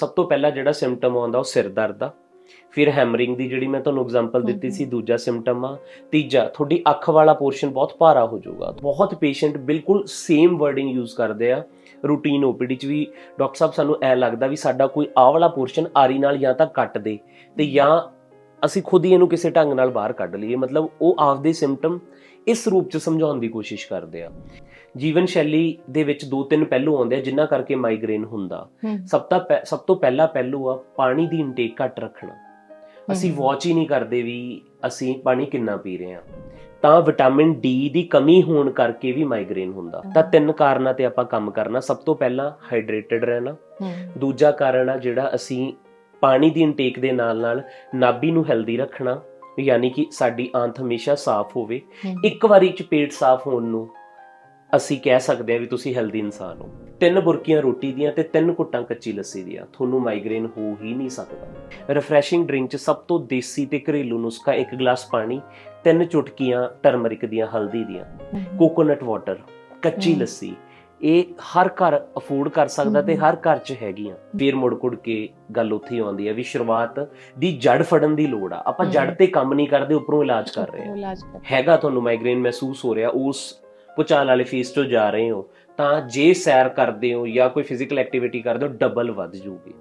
ਸਭ ਤੋਂ ਪਹਿਲਾ ਜਿਹੜਾ ਸਿੰਪਟਮ ਆਉਂਦਾ ਉਹ ਸਿਰ ਦਰਦ ਦਾ ਫਿਰ ਹੈਮਰਿੰਗ ਦੀ ਜਿਹੜੀ ਮੈਂ ਤੁਹਾਨੂੰ ਐਗਜ਼ਾਮਪਲ ਦਿੱਤੀ ਸੀ ਦੂਜਾ ਸਿੰਪਟਮ ਆ ਤੀਜਾ ਤੁਹਾਡੀ ਅੱਖ ਵਾਲਾ ਪੋਰਸ਼ਨ ਬਹੁਤ ਭਾਰਾ ਹੋ ਜਾਊਗਾ। ਬਹੁਤ ਪੇਸ਼ੈਂਟ ਬਿਲਕੁਲ ਸੇਮ ਵਰਡਿੰਗ ਯੂਜ਼ ਕਰਦੇ ਆ। ਰੂਟੀਨ ਓਪੀਡੀ ਚ ਵੀ ਡਾਕਟਰ ਸਾਹਿਬ ਸਾਨੂੰ ਐ ਲੱਗਦਾ ਵੀ ਸਾਡਾ ਕੋਈ ਆਹ ਵਾਲਾ ਪੋਰਸ਼ਨ ਆਰੀ ਨਾਲ ਜਾਂ ਤਾਂ ਕੱਟ ਦੇ ਤੇ ਜਾਂ ਅਸੀਂ ਖੁਦ ਹੀ ਇਹਨੂੰ ਕਿਸੇ ਢੰਗ ਨਾਲ ਬਾਹਰ ਕੱਢ ਲਈਏ। ਮਤਲਬ ਉਹ ਆਪਦੇ ਸਿੰਪਟਮ ਇਸ ਰੂਪ ਚ ਸਮਝਾਉਣ ਦੀ ਕੋਸ਼ਿਸ਼ ਕਰਦੇ ਆ। ਜੀਵਨ ਸ਼ੈਲੀ ਦੇ ਵਿੱਚ ਦੋ ਤਿੰਨ ਪਹਿਲੂ ਆਉਂਦੇ ਆ ਜਿਨ੍ਹਾਂ ਕਰਕੇ ਮਾਈਗ੍ਰੇਨ ਹੁੰਦਾ। ਸਭ ਤੋਂ ਸਭ ਤੋਂ ਪਹਿਲਾ ਪਹਿਲੂ ਆ ਪਾਣੀ ਦੀ ਇਨਟੇਕ ਘੱਟ ਰੱਖਣਾ। ਅਸੀਂ ਵਾਚ ਹੀ ਨਹੀਂ ਕਰਦੇ ਵੀ ਅਸੀਂ ਪਾਣੀ ਕਿੰਨਾ ਪੀ ਰਹੇ ਹਾਂ ਤਾਂ ਵਿਟਾਮਿਨ ਡੀ ਦੀ ਕਮੀ ਹੋਣ ਕਰਕੇ ਵੀ ਮਾਈਗ੍ਰੇਨ ਹੁੰਦਾ। ਤਾਂ ਤਿੰਨ ਕਾਰਨਾਂ ਤੇ ਆਪਾਂ ਕੰਮ ਕਰਨਾ। ਸਭ ਤੋਂ ਪਹਿਲਾਂ ਹਾਈਡਰੇਟਡ ਰਹਿਣਾ। ਦੂਜਾ ਕਾਰਨ ਆ ਜਿਹੜਾ ਅਸੀਂ ਪਾਣੀ ਦੀ ਇਨਟੇਕ ਦੇ ਨਾਲ ਨਾਲ ਨਾਭੀ ਨੂੰ ਹੈਲਦੀ ਰੱਖਣਾ ਯਾਨੀ ਕਿ ਸਾਡੀ ਆਂਤ ਹਮੇਸ਼ਾ ਸਾਫ਼ ਹੋਵੇ। ਇੱਕ ਵਾਰੀ ਚ ਪੇਟ ਸਾਫ਼ ਹੋਣ ਨੂੰ ਅਸੀਂ ਕਹਿ ਸਕਦੇ ਹਾਂ ਵੀ ਤੁਸੀਂ ਹੈਲਦੀ ਇਨਸਾਨ ਹੋ। ਤਿੰਨ ਬੁਰਕੀਆਂ ਰੋਟੀ ਦੀਆਂ ਤੇ ਤਿੰਨ ਘੁੱਟਾਂ ਕੱਚੀ ਲੱਸੀ ਦੀਆਂ। ਤੁਹਾਨੂੰ ਮਾਈਗ੍ਰੇਨ ਹੋ ਹੀ ਨਹੀਂ ਸਕਦਾ। ਰਿਫਰੈਸ਼ਿੰਗ ਡਰਿੰਕ ਚ ਸਭ ਤੋਂ ਦੇਸੀ ਤੇ ਘਰੇਲੂ ਨੁਸਖਾ ਇੱਕ ਗਲਾਸ ਪਾਣੀ ਤਿੰਨ ਚੁਟਕੀਆਂ ਟਰਮਰਿਕ ਦੀਆਂ ਹਲਦੀ ਦੀਆਂ। ਕੋਕੋਨਟ ਵਾਟਰ ਕੱਚੀ। ਲੱਸੀ ਇਹ ਹਰ ਘਰ ਅਫੋਰਡ ਕਰ ਸਕਦਾ ਤੇ। ਹਰ ਘਰ 'ਚ ਹੈਗੀਆਂ। ਫੇਰ ਮੁੜ ਕੁੜ ਕੇ ਗੱਲ ਉੱਥੇ ਹੀ ਆਉਂਦੀ ਹੈ ਵੀ ਸ਼ੁਰੂਆਤ ਦੀ ਜੜ ਫੜਨ ਦੀ ਲੋੜ ਆ। ਆਪਾਂ ਜੜ। ਤੇ ਕੰਮ ਨਹੀਂ ਕਰਦੇ ਉੱਪਰੋਂ ਇਲਾਜ ਕਰ ਰਹੇ ਕਰ ਹੈਗਾ ਤੁਹਾਨੂੰ ਮਾਈਗ੍ਰੇਨ ਮਹਿਸੂਸ ਹੋ ਰਿਹਾ ਉਸ ਭੁਚਾਲ ਵਾਲੇ ਫੇਸ ਤੋਂ ਜਾ ਰਹੇ ਹੋ ਤਾਂ ਜੇ ਸੈਰ ਕਰਦੇ ਹੋ ਜਾਂ ਕੋਈ ਫਿਜ਼ੀਕਲ ਐਕਟੀਵਿਟੀ ਕਰਦੇ ਹੋ ਡਬਲ ਵੱਧ ਜੂਗੀ।